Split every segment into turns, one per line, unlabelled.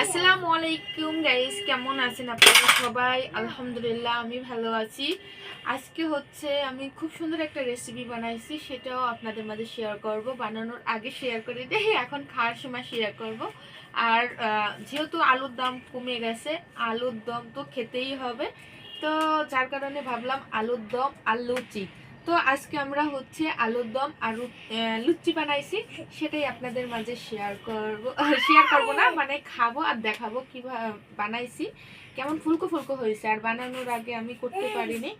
আসসালামু আলাইকুম গাইস কেমন আছেন আপনারা সবাই? আলহামদুলিল্লাহ, আমি ভালো আছি। আজকে হচ্ছে আমি খুব সুন্দর একটা রেসিপি বানাইছি, সেটাও আপনাদের মাঝে শেয়ার করব। বানানোর আগে শেয়ার করে দিই, এখন খাওয়ার সময় শেয়ার করব। আর যেহেতু আলুর দাম কমে গেছে, আলুর দম তো খেতেই হবে। তো যার কারণে ভাবলাম আলুর দম আর লুচি। তো আজকে আমরা হচ্ছে আলুর দম আর লুচি বানাইছি, সেটাই আপনাদের মাঝে শেয়ার করব শেয়ার করব না মানে খাব আর দেখাবো কীভাবে বানাইছি। কেমন ফুলকো ফুলকো হয়েছে, আর বানানোর আগে আমি করতে পারিনি।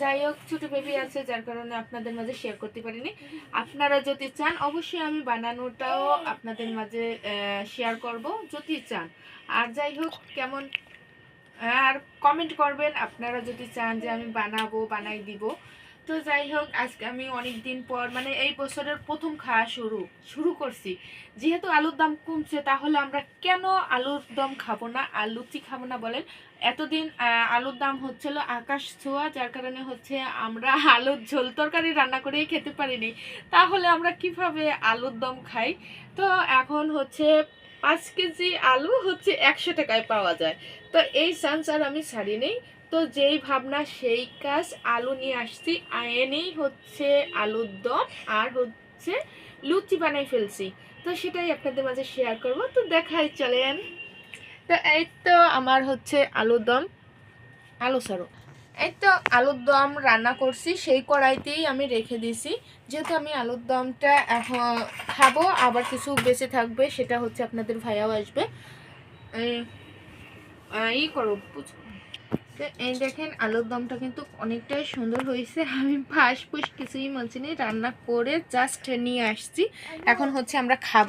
যাই হোক, ছোটো বেবি আছে, যার কারণে আপনাদের মাঝে শেয়ার করতে পারিনি। আপনারা যদি চান, অবশ্যই আমি বানানোটাও আপনাদের মাঝে শেয়ার করব, যদি চান। আর যাই হোক, কেমন, আর কমেন্ট করবেন। আপনারা যদি চান যে আমি বানাবো, বানাই দিব তো যাই হোক, আজকে আমি অনেক দিন পর মানে এই বছরের প্রথম খাওয়া শুরু শুরু করছি। যেহেতু আলুর দাম কমছে, তাহলে আমরা কেন আলুর দম খাব না, আর লুচি খাব না বলেন? এতদিন আলুর দাম হচ্ছিল আকাশ ছোঁয়া, যার কারণে হচ্ছে আমরা আলুর ঝোল তরকারি রান্না করেই খেতে পারিনি। তাহলে আমরা কীভাবে আলুর দম খাই? তো এখন হচ্ছে পাঁচ কেজি আলু হচ্ছে একশো টাকায় পাওয়া যায়। তো এই চান্স আর আমি ছাড়ি নেই তো যেই ভাবনা, সেই কাজ আলু নিয়ে আসছি। আর এনেই হচ্ছে আলুর দম আর হচ্ছে লুচি বানাই ফেলছি। তো সেটাই আপনাদের মাঝে শেয়ার করব। তো দেখাই চলেন। তো এই তো আমার হচ্ছে আলুর দম। আলু সারো এই তো আলুর দম রান্না করছি। সেই কড়াইতেই আমি রেখে দিয়েছি। যেহেতু আমি আলুর দমটা এখন খাব, আবার কিছু বেঁচে থাকবে, সেটা হচ্ছে আপনাদের ভাইয়াও আসবে। ই করো তো এই দেখেন, আলুর দমটা কিন্তু অনেকটাই সুন্দর হয়েছে। আমি ফাঁস ফুস কিছুই বলছি না, রান্না করে জাস্ট নিয়ে আসছি। এখন হচ্ছে আমরা খাব।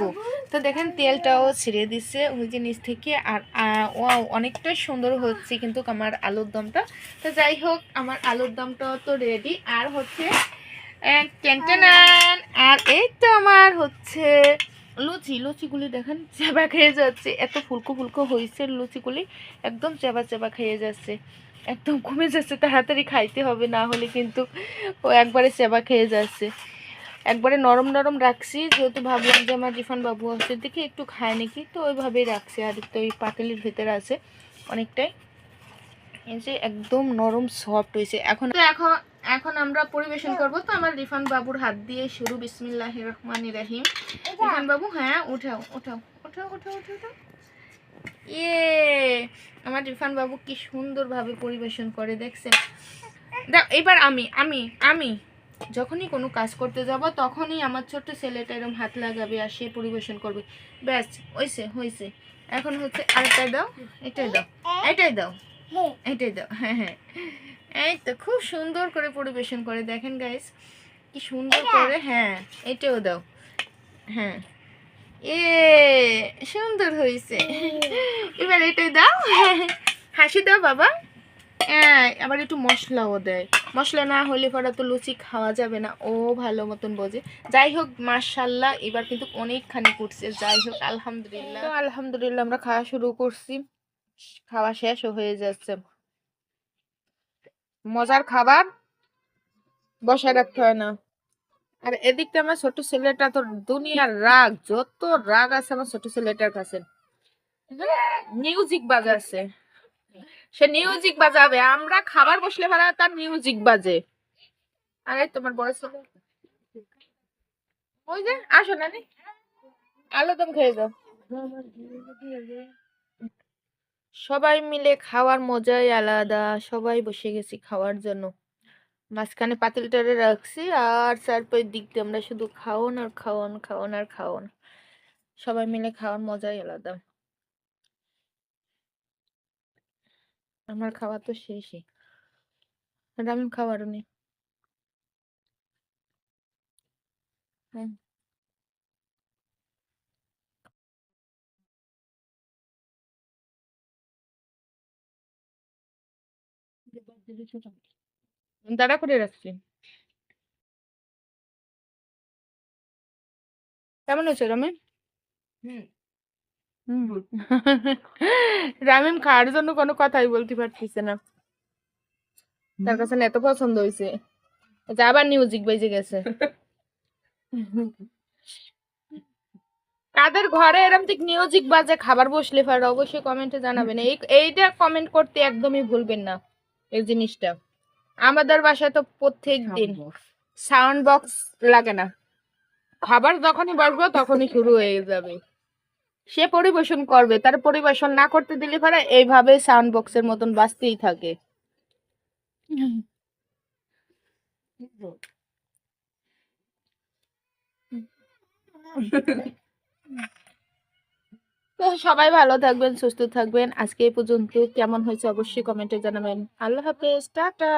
তো দেখেন, তেলটাও ছিঁড়ে দিচ্ছে ওই যে নিচ থেকে, আর ও অনেকটাই সুন্দর হচ্ছে কিন্তু আমার আলুর দমটা। তো যাই হোক, আমার আলুর দমটাও তো রেডি আর হচ্ছে টেনটেনান, আর এই তো আমার হচ্ছে লুচি, লুচিগুলি দেখেন চেবা খেয়ে যাচ্ছে। এত ফুলকো ফুলকো হয়েছে লুচিগুলি, একদম চেবা চেবা খেয়ে যাচ্ছে। একদম কমে যাচ্ছে, তাড়াতাড়ি খাইতে হবে, না হলে কিন্তু ও একবারে চেবা খেয়ে যাচ্ছে। একবারে নরম নরম রাখছি, যেহেতু ভাবলাম যে আমার রিফান বাবু আছে, দেখি একটু খায় নাকি, তো ওইভাবেই রাখছি। আর তো ওই পাতিলির ভেতরে আছে অনেকটাই। এই যে একদম নরম সফট হয়েছে এখন তো এখন এখন আমরা পরিবেশন করব। তো আমার রিফান বাবুর হাত দিয়ে শুরু। বিসমিল্লাহ রহমান রাহিম। রিফান বাবু হ্যাঁ উঠাও উঠাও উঠাও উঠাও উঠাও উঠাও। ইয়ে আমার রিফান বাবু কি সুন্দরভাবে পরিবেশন করে দেখছেন? দেখ এবার আমি আমি আমি যখনই কোনো কাজ করতে যাব তখনই আমার ছোট্ট ছেলেটা এরকম হাত লাগাবে আর সে পরিবেশন করবে। ব্যাস হয়েছে হয়েছে এখন হচ্ছে আরেকটা দাও এটাই দাও এটাই দাও। এটাই দাও হ্যাঁ হ্যাঁ। এই তো খুব সুন্দর করে পরিবেশন করে দেখেন গাইস কি সুন্দর করে হ্যাঁ এটাও দাও। হ্যাঁ। এ সুন্দর হয়েছে। এবার এটাই দাও হাসি দাও বাবা। হ্যাঁ আবার একটু মশলাও দেয়। মশলা না হলে পরে তো লুচি খাওয়া যাবে না। ও ভালো মতন বোঝে। যাই হোক মার্শাল্লাহ এবার কিন্তু অনেকখানি করছে। যাই হোক আলহামদুলিল্লাহ। আলহামদুলিল্লাহ আমরা খাওয়া শুরু করছি। খাওয়া শেষও হয়ে যাচ্ছে। মজার খাবার বসায় রাখতে হয় না। আর এদিকটা আমার ছোট ছেলেটা তো দুনিয়ার রাগ, যত রাগ আছে আমার ছোট ছেলেটার কাছে। মিউজিক বাজাচ্ছে। সে মিউজিক বাজাবে, আমরা খাবার বসলে ভাড়া তার মিউজিক বাজে। আরে তোমার ছেলে? ওই যে, আসো নি আলুদম খেয়ে যাও। সবাই মিলে খাওয়ার মজাই আলাদা। সবাই বসে গেছি খাওয়ার জন্য। মাঝখানে পাতিলটারে রাখছি আর চারপাই দিক দিয়ে আমরা শুধু খাওন আর খাওন খাওন আর খাওন। সবাই মিলে খাওয়ার মজাই আলাদা। আমার খাওয়া তো শেষই। আমি খাওয়ারও নেই। হুম। দাঁড়া করে রাখছি। কেমন হয়েছে হুম। রামিম খাওয়ার জন্য কোনো কথাই বলতে পারতেছে না। তার কাছে এত পছন্দ হয়েছে যে আবার মিউজিক বেজে গেছে। কাদের ঘরে এরম ঠিক মিউজিক বাজে খাবার বসলে পারে অবশ্যই কমেন্টে জানাবেন। এই এইটা কমেন্ট করতে একদমই ভুলবেন না। এই জিনিসটা। আমাদের বাসায় তো প্রত্যেক দিন সাউন্ড বক্স লাগে না। খাবার যখনই বসবো তখনই শুরু হয়ে যাবে। সে পরিবেশন করবে তার পরিবেশন না করতে দিলে পারে এইভাবে সাউন্ড বক্সের মতন বাঁচতেই থাকে। তো সবাই ভালো থাকবেন, সুস্থ থাকবেন। আজকে এই পর্যন্ত। কেমন হয়েছে অবশ্যই কমেন্টে জানাবেন। আল্লাহ হাফেজ, টাটা।